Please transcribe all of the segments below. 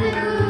Hallelujah.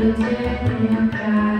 เจ็บปวดกาย